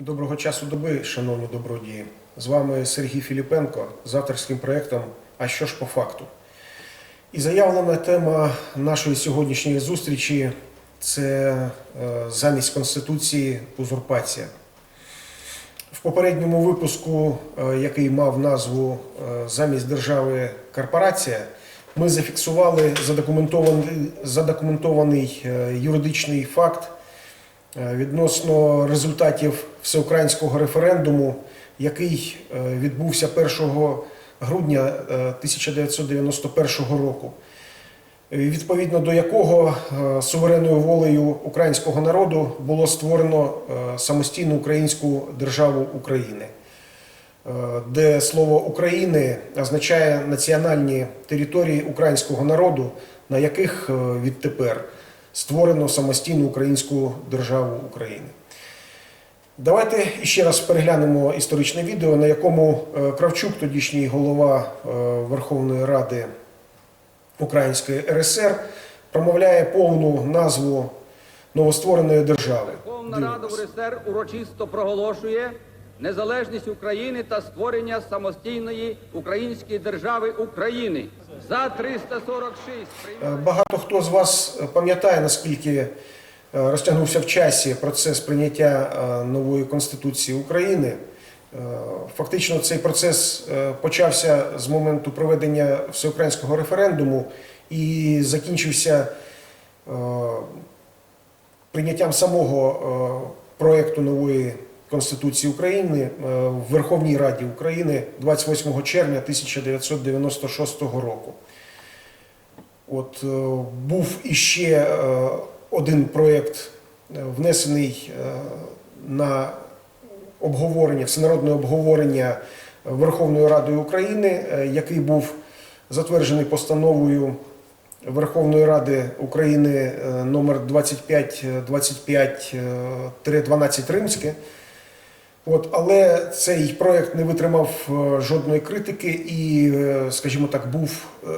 Доброго часу доби, шановні добродії. З вами Сергій Філіпенко з авторським проєктом А що ж по факту? І заявлена тема нашої сьогоднішньої зустрічі це е, замість Конституції узурпація. В попередньому випуску, е, який мав назву е, Замість держави корпорація, ми зафіксували задокументований, задокументований юридичний факт відносно результатів всеукраїнського референдуму, який е, відбувся 1 грудня е, 1991 року, е, відповідно до якого е, суверенною волею українського народу було створено е, самостійну українську державу України, е, де слово України означає національні території українського народу, на яких е, відтепер створено самостійну українську державу України. Давайте ще раз переглянемо історичне відео, на якому е, Кравчук, тодішній голова е, Верховної Ради Української РСР, промовляє повну назву новоствореної держави. Верховна Рада Дивимось. УРСР урочисто проголошує незалежність України та створення самостійної української держави України за 346 Е, Багато хто з вас е, пам'ятає, наскільки е, розтягнувся в часі процес прийняття нової Конституції України. Фактично цей процес почався з моменту проведення всеукраїнського референдуму і закінчився прийняттям самого проекту нової Конституції України е, в Верховній Раді України 28 червня 1996 року. От е, був іще е, один проєкт внесений на обговорення, всенародне обговорення Верховною Радою України, який був затверджений постановою Верховної Ради України номер 2525-12 Римське. От, але цей проєкт не витримав е, жодної критики і, е, скажімо так, був е,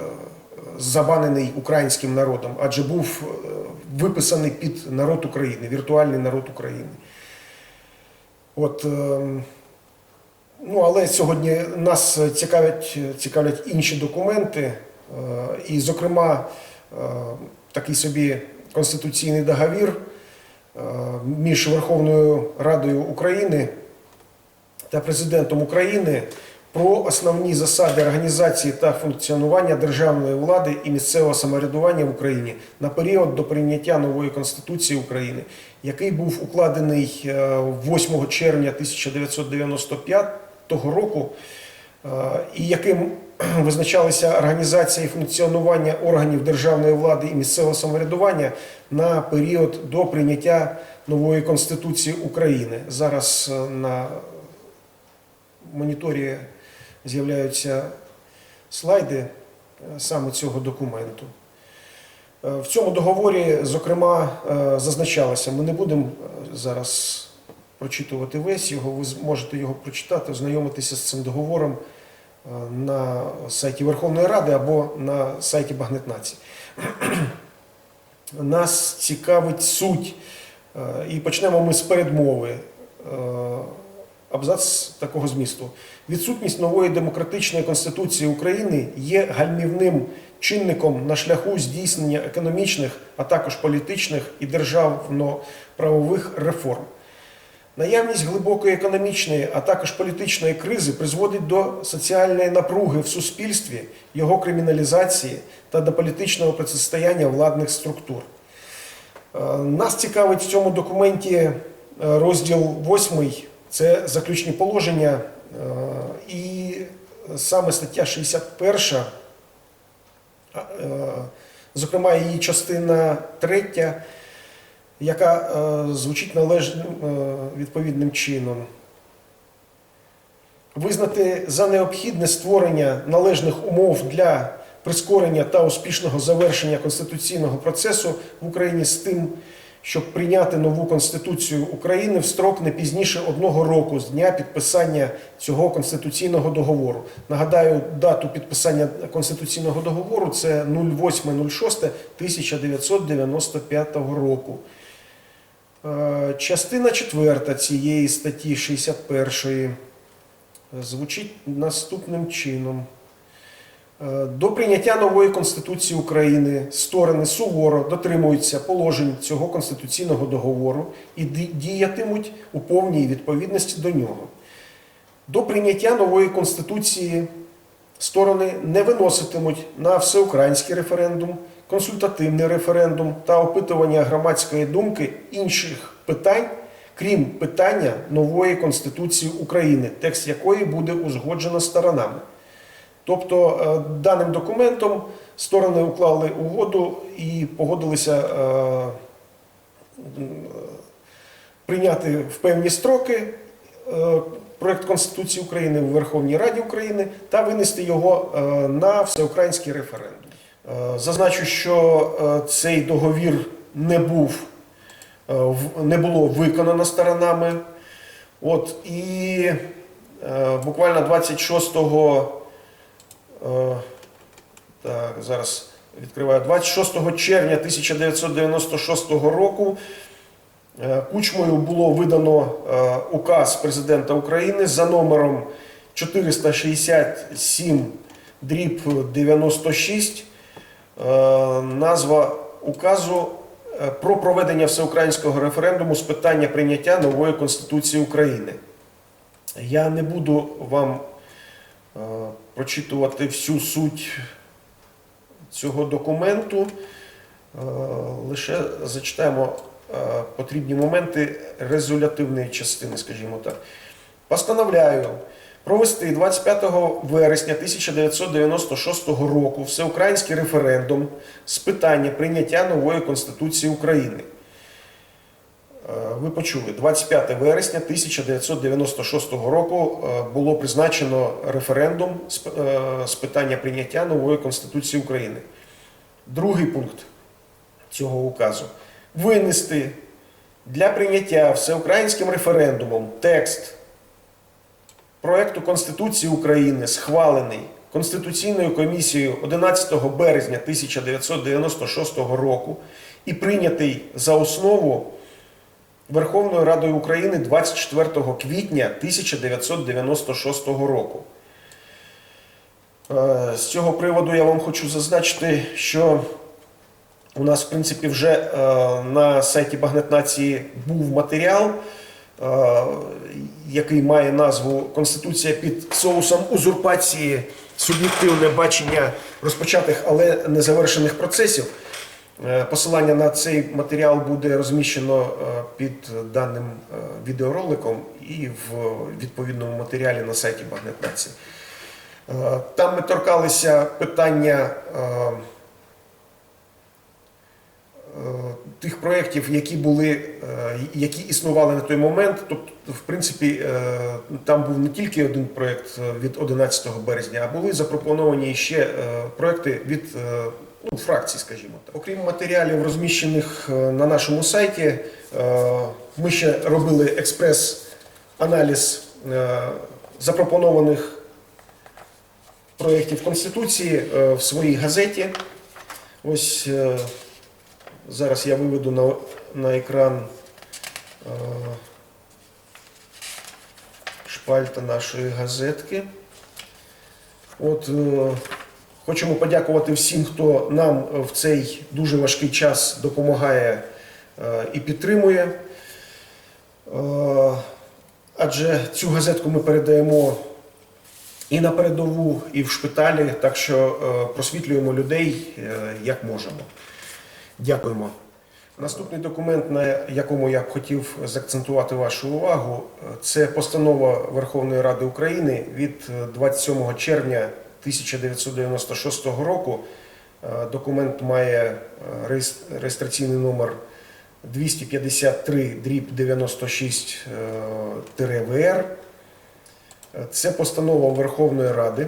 забанений українським народом, адже був виписаний під народ України, віртуальний народ України. От, ну, але сьогодні нас цікавлять, цікавлять інші документи, і, зокрема, такий собі конституційний договір між Верховною Радою України та президентом України про основні засади організації та функціонування державної влади і місцевого самоврядування в Україні на період до прийняття нової Конституції України, який був укладений е, 8 червня 1995 року, е, і яким визначалися організація і функціонування органів державної влади і місцевого самоврядування на період до прийняття нової Конституції України. Зараз е, на моніторі з'являються слайди е, саме цього документу. Е, В цьому договорі, зокрема, е, зазначалося, ми не будемо зараз прочитувати весь його, ви зможете його прочитати, ознайомитися з цим договором на сайті Верховної Ради або на сайті Багнетнації. Нас цікавить суть, і почнемо ми з передмови. Абзац такого змісту. Відсутність нової демократичної конституції України є гальмівним чинником на шляху здійснення економічних, а також політичних і державно-правових реформ. Наявність глибокої економічної, а також політичної кризи призводить до соціальної напруги в суспільстві, його криміналізації та до політичного протистояння владних структур. Е, Нас цікавить в цьому документі е, розділ 8, це заключні положення, е, і саме стаття 61, е, зокрема її частина 3, яка е, звучить належним відповідним чином. Визнати за необхідне створення належних умов для прискорення та успішного завершення конституційного процесу в Україні з тим, щоб прийняти нову Конституцію України в строк не пізніше одного року з дня підписання цього конституційного договору. Нагадаю, дату підписання конституційного договору це 08.06.1995 року. Е, Частина 4 цієї статті 61 звучить наступним чином. Е, До прийняття нової Конституції України сторони суворо дотримуються положень цього конституційного договору і діятимуть у повній відповідності до нього. До прийняття нової Конституції сторони не виноситимуть на всеукраїнський референдум, консультативний референдум та опитування громадської думки інших питань, крім питання нової Конституції України, текст якої буде узгоджено сторонами. Тобто е, даним документом сторони уклали угоду і погодилися е, прийняти в певні строки е, проект Конституції України в Верховній Раді України та винести його на всеукраїнський референдум. Зазначу, що цей договір не був не було виконано сторонами. От і буквально 26 Е, Так, зараз відкриваю. 26 червня 1996 року е, Кучмою було видано е, указ президента України за номером 467 дріб 96. Е, Назва указу е, про проведення всеукраїнського референдуму з питання прийняття нової Конституції України. Я не буду вам е, прочитувати всю суть цього документу. Е, Лише зачитаємо е, потрібні моменти резолютивної частини, скажімо так. Постановляю провести 25 вересня 1996 року всеукраїнський референдум з питання прийняття нової Конституції України. Е, Ви почули, 25 вересня 1996 року е, було призначено референдум е, з питання прийняття нової Конституції України. Другий пункт цього указу винести для прийняття всеукраїнським референдумом текст проекту Конституції України, схвалений Конституційною комісією 11 березня 1996 року і прийнятий за основу Верховною Радою України 24 квітня 1996 року. Е, З цього приводу я вам хочу зазначити, що у нас, в принципі, вже е, на сайті Багнет Нації був матеріал, е, який має назву Конституція під соусом узурпації суб'єктивне бачення розпочатих, але не завершених процесів. Е, Посилання на цей матеріал буде розміщено е, під даним е, відеороликом і в відповідному матеріалі на сайті Багнет Нації. Е, Там ми торкалися питання тих проєктів, які були, які існували на той момент. Тобто, в принципі, там був не тільки один проєкт від 11 березня, а були запропоновані ще проєкти від ну, фракцій, скажімо так. Окрім матеріалів, розміщених е, на нашому сайті, е, ми ще робили експрес-аналіз е, запропонованих проєктів Конституції в своїй газеті. Ось зараз я виведу на, на екран шпальта нашої газетки. От, хочемо подякувати всім, хто нам в цей дуже важкий час допомагає е, і підтримує. Е, Адже цю газетку ми передаємо і на передову, і в шпиталі, так що е, просвітлюємо людей е, як можемо. Дякуємо. Наступний документ, на якому я б хотів заакцентувати вашу увагу, е, це постанова Верховної Ради України від е, 27 червня 1996 року. Е, Документ має е, реєстраційний номер 253 дріб 96 е, ВР. Це постанова Верховної Ради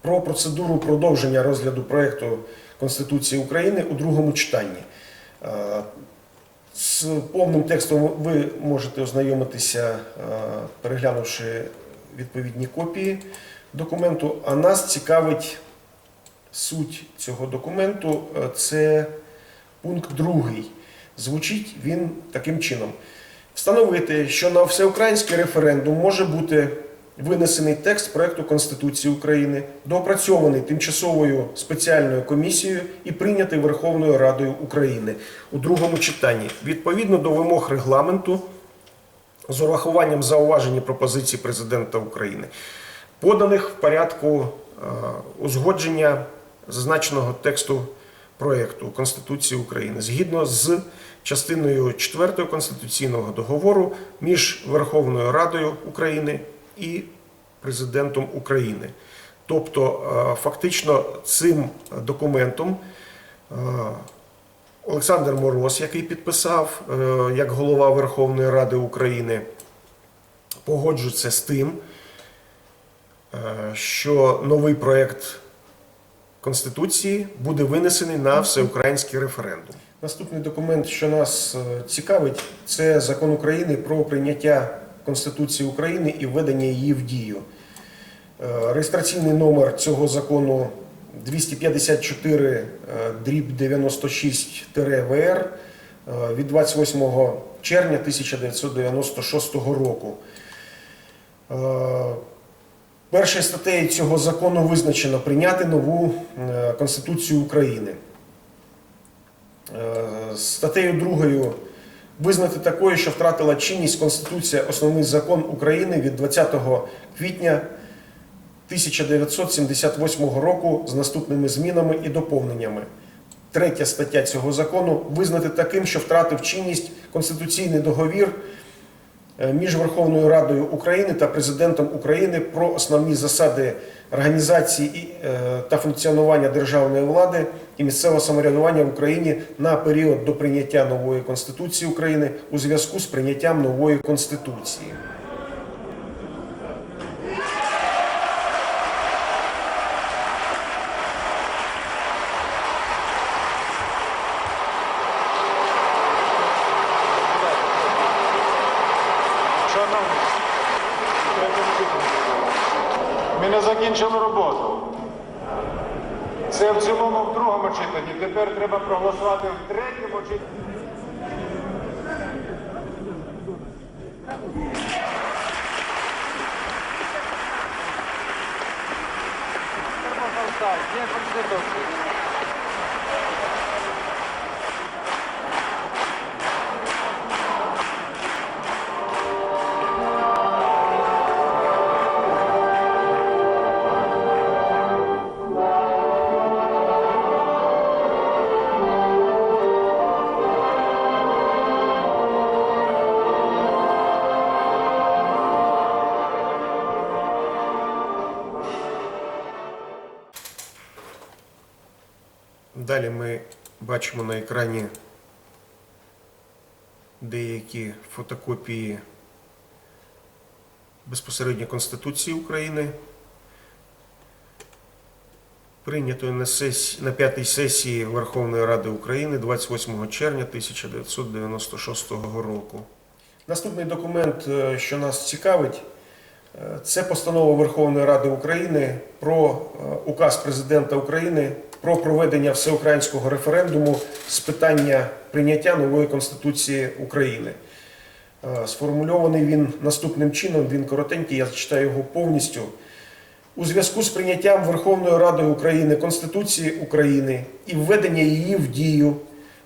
про процедуру продовження розгляду проєкту Конституції України у другому читанні. Е, З повним текстом ви можете ознайомитися, переглянувши відповідні копії документу. А нас цікавить суть цього документу. Е, Це пункт другий. Звучить він таким чином: встановити, що на всеукраїнський референдум може бути винесений текст проекту Конституції України, доопрацьований тимчасовою спеціальною комісією і прийнятий Верховною Радою України у другому читанні відповідно до вимог регламенту з урахуванням зауважень і пропозицій президента України, поданих в порядку е, узгодження зазначеного тексту проекту Конституції України згідно з частиною 4 Конституційного договору між Верховною Радою України і президентом України. Тобто, е, фактично, цим документом е, Олександр Мороз, який підписав як голова Верховної Ради України, погоджується з тим, що новий проєкт Конституції буде винесений на всеукраїнський референдум. Наступний документ, що нас е, цікавить, це закон України про прийняття Конституції України і введення її в дію. Е, Реєстраційний номер цього закону 254 е, дріб 96 ВР е, від 28 червня 1996 року. Першою статтею цього закону визначено прийняти нову е, Конституцію України. Е, Статтею другою визнати такою, що втратила чинність Конституція Основний закон України від 20 квітня 1978 року з наступними змінами і доповненнями. Третя стаття цього закону визнати таким, що втратив чинність Конституційний договір між Верховною Радою України та Президентом України про основні засади організації е, та функціонування державної влади і місцевого самоврядування в Україні на період до прийняття нової Конституції України у зв'язку з прийняттям нової Конституції. Шановні, третім читанні. Ми закінчили роботу. Це в цілому в другому читанні. Тепер треба проголосувати в третьому читанні. Далі ми бачимо на екрані деякі фотокопії безпосередньо Конституції України, прийнятої на, сесії, на п'ятій сесії Верховної Ради України 28 червня 1996 року. Наступний документ, е, що нас цікавить, е, це постанова Верховної Ради України про е, указ президента України про проведення всеукраїнського референдуму з питання прийняття нової Конституції України. Е, Сформульований він наступним чином, він коротенький, я зачитаю його повністю. У зв'язку з прийняттям Верховною Радою України Конституції України і введення її в дію,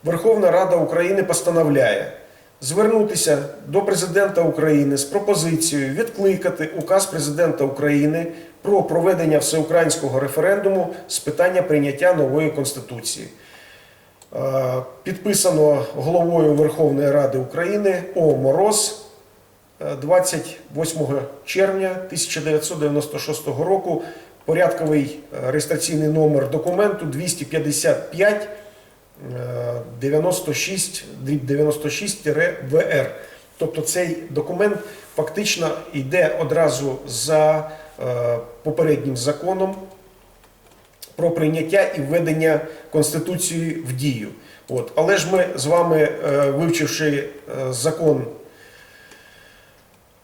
Верховна Рада України постановляє звернутися до Президента України з пропозицією відкликати указ Президента України про проведення всеукраїнського референдуму з питання прийняття нової Конституції. Е, Підписано головою Верховної Ради України О. Мороз е, 28 червня 1996 року. Порядковий е, реєстраційний номер документу 255 е, 96 дріб 96 ВР. Тобто цей документ фактично йде одразу за е, попереднім законом про прийняття і введення Конституції в дію. От. Але ж ми з вами, е, вивчивши е, закон,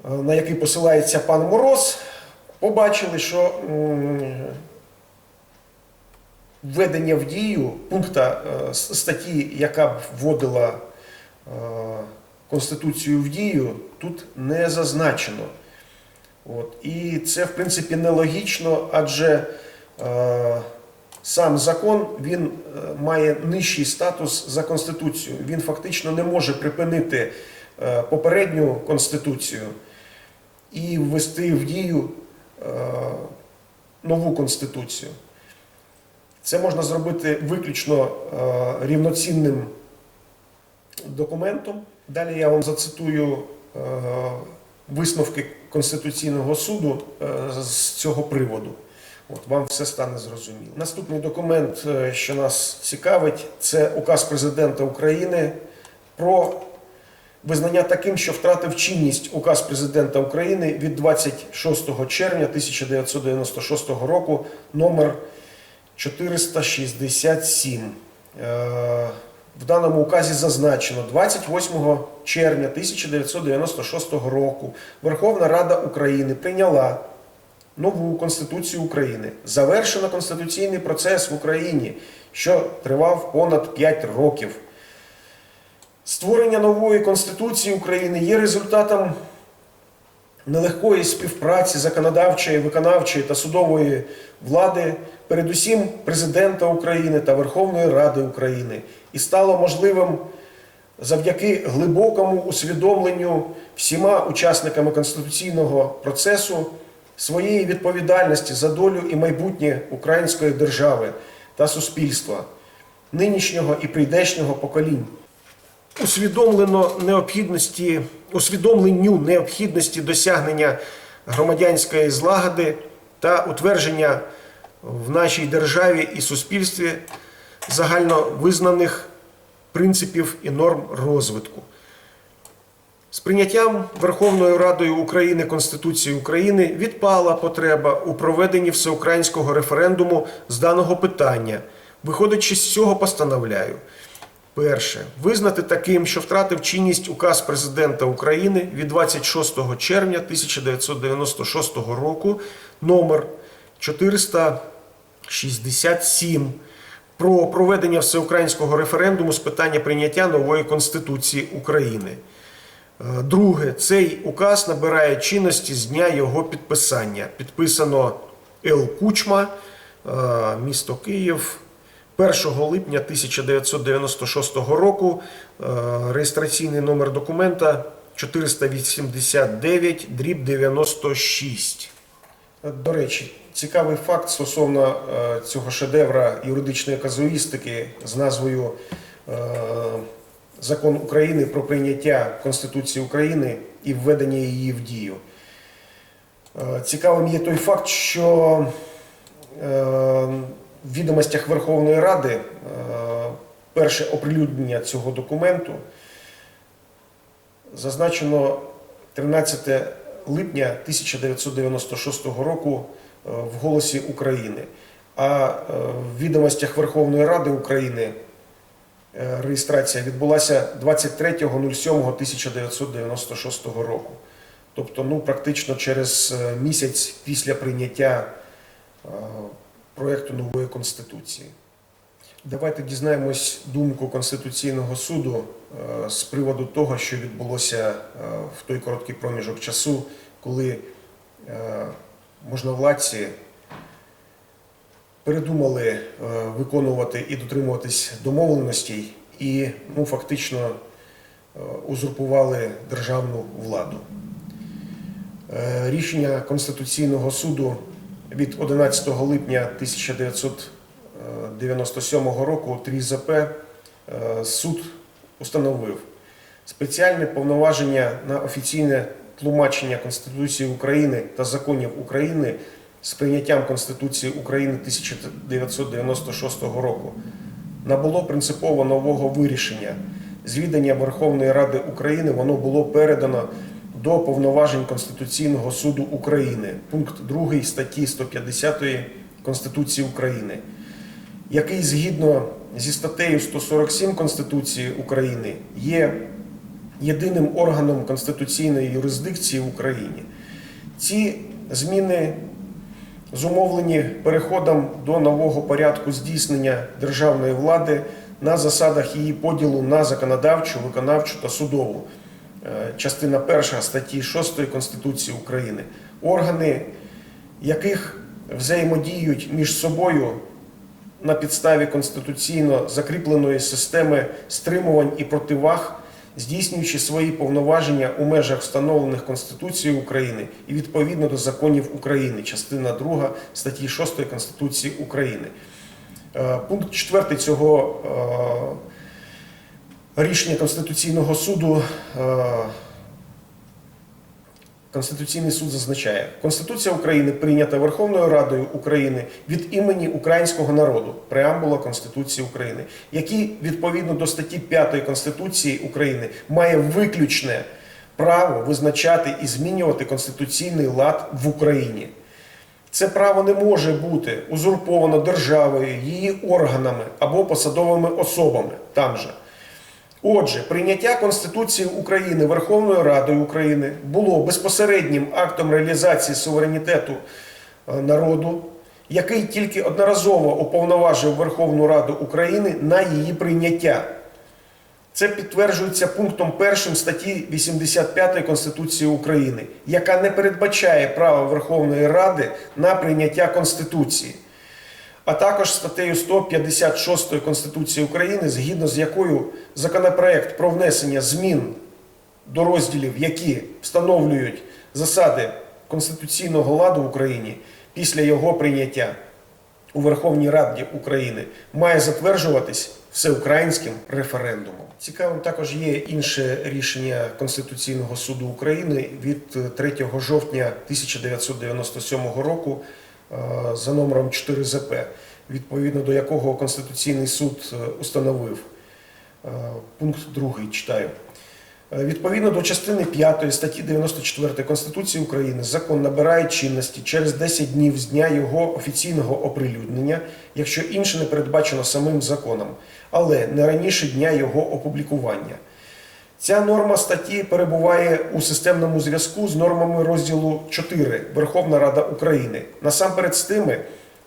на який посилається пан Мороз, побачили, що введення в дію пункта е, статті, яка б вводила Конституцію в дію тут не зазначено. От. І це, в принципі, нелогічно, адже е, сам закон він е, має нижчий статус за Конституцію. Він фактично не може припинити е, попередню Конституцію і ввести в дію е, нову Конституцію. Це можна зробити виключно е, рівноцінним документом. Далі я вам зацитую е, висновки Конституційного суду е, з цього приводу. От вам все стане зрозуміло. Наступний документ, що нас цікавить, це указ президента України про визнання таким, що втратив чинність указ президента України від 26 червня 1996 року номер 467. Е, В даному указі зазначено 28 червня 1996 року Верховна Рада України прийняла нову Конституцію України. Завершено конституційний процес в Україні, що тривав понад 5 років. Створення нової Конституції України є результатом нелегкої співпраці законодавчої, виконавчої та судової влади, передусім президента України та Верховної Ради України, і стало можливим завдяки глибокому усвідомленню всіма учасниками конституційного процесу своєї відповідальності за долю і майбутнє української держави та суспільства, нинішнього і прийдешнього поколінь. Усвідомлено необхідності, усвідомленню необхідності досягнення громадянської злагоди та утвердження в нашій державі і суспільстві загальновизнаних принципів і норм розвитку. З прийняттям Верховною Радою України Конституції України відпала потреба у проведенні всеукраїнського референдуму з даного питання. Виходячи з цього, постановляю. Перше. Визнати таким, що втратив чинність указ президента України від 26 червня 1996 року номер 467 про проведення всеукраїнського референдуму з питання прийняття нової Конституції України. Е, Друге, цей указ набирає чинності з дня його підписання. Підписано Л. Кучма, е, місто Київ, 1 липня 1996 року. Е, Реєстраційний номер документа 489 дріб 96. До речі, цікавий факт стосовно е, цього шедевра юридичної казуїстики з назвою е, Закон України про прийняття Конституції України і введення її в дію. Е, Цікавим є той факт, що е, в відомостях Верховної Ради е, перше оприлюднення цього документу зазначено 13 липня 1996 року е, в Голосі України. А е, в відомостях Верховної Ради України е, реєстрація відбулася 23.07.1996 року. Тобто, ну, практично через місяць після прийняття проєкту нової Конституції. Давайте дізнаємось думку Конституційного суду е, з приводу того, що відбулося е, в той короткий проміжок часу, коли е, можновладці передумали виконувати і дотримуватись домовленостей і ну, фактично узурпували державну владу. Рішення Конституційного суду від 11 липня 1997 року 3 ЗП е, суд установив спеціальне повноваження на офіційне тлумачення Конституції України та законів України з прийняттям Конституції України 1996 року. Набуло принципово нового вирішення. Звідання Верховної Ради України воно було передано до повноважень Конституційного суду України, пункт 2 статті 150 Конституції України, який згідно зі статтею 147 Конституції України є єдиним органом конституційної юрисдикції в Україні. Ці зміни зумовлені переходом до нового порядку здійснення державної влади на засадах її поділу на законодавчу, виконавчу та судову. Е, Частина 1 статті 6 Конституції України. Органи, яких взаємодіють між собою на підставі конституційно закріпленої системи стримувань і противаг, здійснюючи свої повноваження у межах встановлених Конституцією України і відповідно до законів України, частина 2 статті 6 Конституції України. Е, Пункт 4 цього е, рішення Конституційного суду е, Конституційний суд зазначає, Конституція України прийнята Верховною Радою України від імені українського народу, преамбула Конституції України, який відповідно до статті 5 Конституції України має виключне право визначати і змінювати конституційний лад в Україні. Це право не може бути узурповано державою, її органами або посадовими особами там же. Отже, прийняття Конституції України Верховною Радою України було безпосереднім актом реалізації суверенітету е, народу, який тільки одноразово уповноважив Верховну Раду України на її прийняття. Це підтверджується пунктом 1 статті 85 Конституції України, яка не передбачає право Верховної Ради на прийняття Конституції а також статтею 156 Конституції України, згідно з якою законопроект про внесення змін до розділів, які встановлюють засади конституційного ладу в Україні після його прийняття у Верховній Раді України, має затверджуватись всеукраїнським референдумом. Цікавим також є інше рішення Конституційного суду України від 3 жовтня 1997 року за номером 4 ЗП, відповідно до якого Конституційний суд е, установив е, пункт 2 читаю. Е, Відповідно до частини 5 статті 94 Конституції України закон набирає чинності через 10 днів з дня його офіційного оприлюднення, якщо інше не передбачено самим законом, але не раніше дня його опублікування. Ця норма статті перебуває у системному зв'язку з нормами розділу 4 Верховна Рада України, насамперед з тими,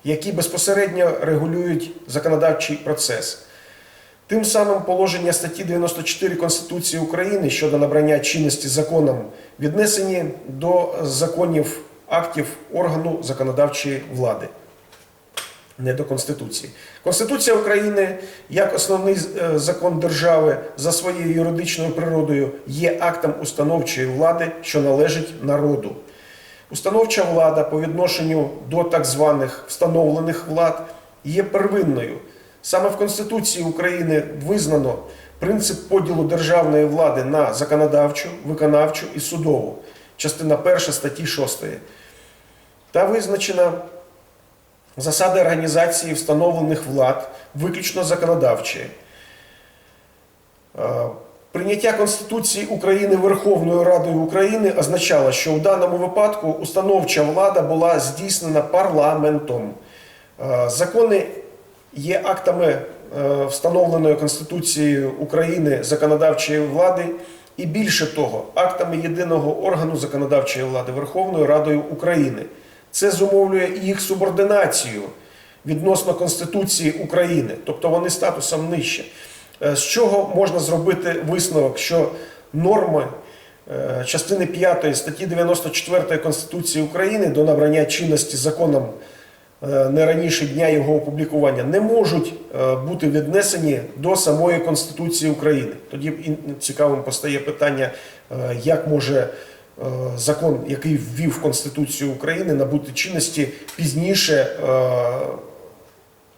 які безпосередньо регулюють законодавчий процес. Тим самим положення статті 94 Конституції України щодо набрання чинності законом віднесені до законів актів органу законодавчої влади, не до Конституції. Конституція України як основний е, закон держави за своєю юридичною природою є актом установчої влади, що належить народу. Установча влада по відношенню до так званих встановлених влад є первинною. Саме в Конституції України визнано принцип поділу державної влади на законодавчу, виконавчу і судову, частина 1 статті 6. Та визначена засади організації встановлених влад, виключно законодавчої. Е, Прийняття Конституції України Верховною Радою України означало, що у даному випадку установча влада була здійснена парламентом. Е, Закони є актами е, встановленої Конституцією України законодавчої влади, і більше того, актами єдиного органу законодавчої влади Верховною Радою України. Це зумовлює їх субординацію відносно Конституції України, тобто вони статусом нижче. Е, З чого можна зробити висновок, що норми е, частини 5 статті 94 Конституції України до набрання чинності законом е, не раніше дня його опублікування не можуть бути віднесені до самої Конституції України. Тоді цікавим постає питання, як може закон, який ввів Конституцію України, набути чинності пізніше, е,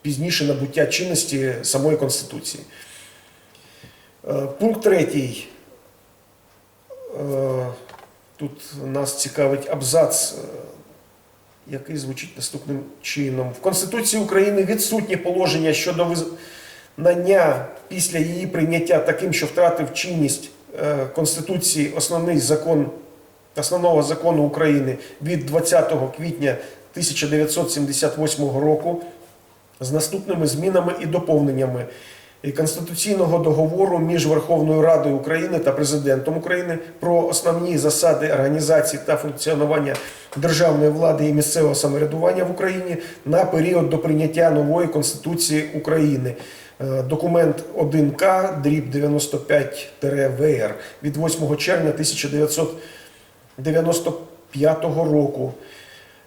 пізніше набуття чинності самої Конституції. Е, Пункт третій. Е, Тут нас цікавить абзац, е, який звучить наступним чином. В Конституції України відсутнє положення щодо визнання після її прийняття таким, що втратив чинність е, Конституції основний закон основного закону України від 20 квітня 1978 року з наступними змінами і доповненнями Конституційного договору між Верховною Радою України та Президентом України про основні засади організації та функціонування державної влади і місцевого самоврядування в Україні на період до прийняття нової Конституції України. е, документ 1К дріб 95-ВР від 8 червня 1995 року.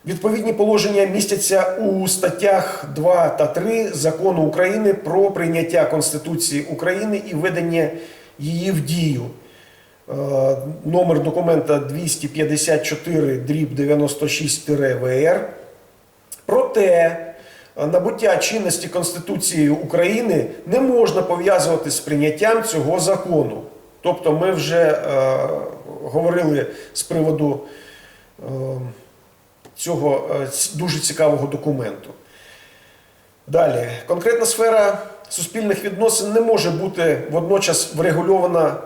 Відповідні положення містяться у статтях 2 та 3 Закону України про прийняття Конституції України і введення її в дію. Е, Номер документа 254 дріб 96 ВР. Проте е, набуття чинності Конституції України не можна пов'язувати з прийняттям цього закону. Тобто ми вже е, говорили з приводу е, цього е, дуже цікавого документу. Далі, конкретна сфера суспільних відносин не може бути водночас врегульована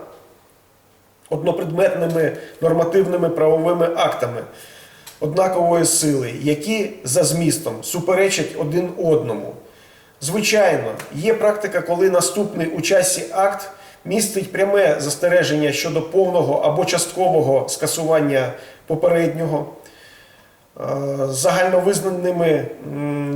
однопредметними нормативними правовими актами однакової сили, які за змістом суперечать один одному. Звичайно, є практика, коли наступний у часі акт містить пряме застереження щодо повного або часткового скасування попереднього. Е, Загальновизнаними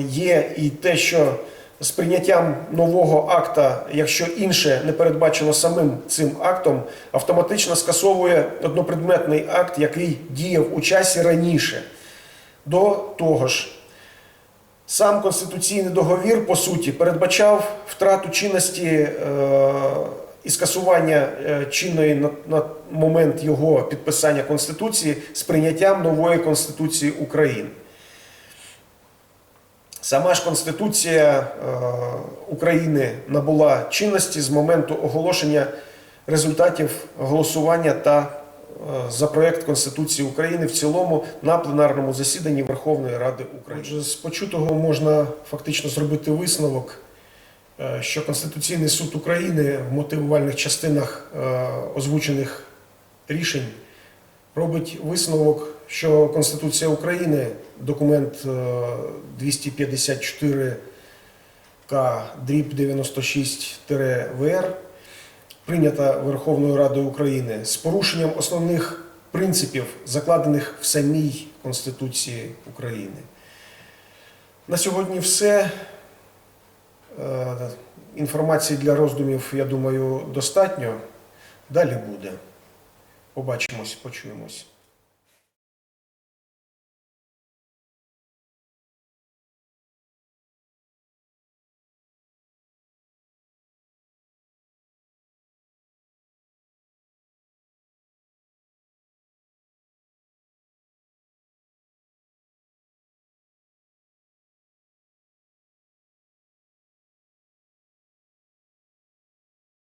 є і те, що з прийняттям нового акта, якщо інше не передбачено самим цим актом, автоматично скасовує однопредметний акт, який діяв у часі раніше. До того ж, сам конституційний договір, по суті, передбачав втрату чинності е, і скасування е, чинної на, на момент його підписання Конституції з прийняттям нової Конституції України. Сама ж Конституція е, України набула чинності з моменту оголошення результатів голосування та е, за проєкт Конституції України в цілому на пленарному засіданні Верховної Ради України. Отже, з почутого можна фактично зробити висновок, що Конституційний суд України в мотивувальних частинах е, озвучених рішень робить висновок, що Конституція України, документ е, 254 К дріб 96-ВР, прийнята Верховною Радою України з порушенням основних принципів, закладених в самій Конституції України. На сьогодні все. Е, Інформації для роздумів, я думаю, достатньо. Далі буде. Побачимось, почуємось.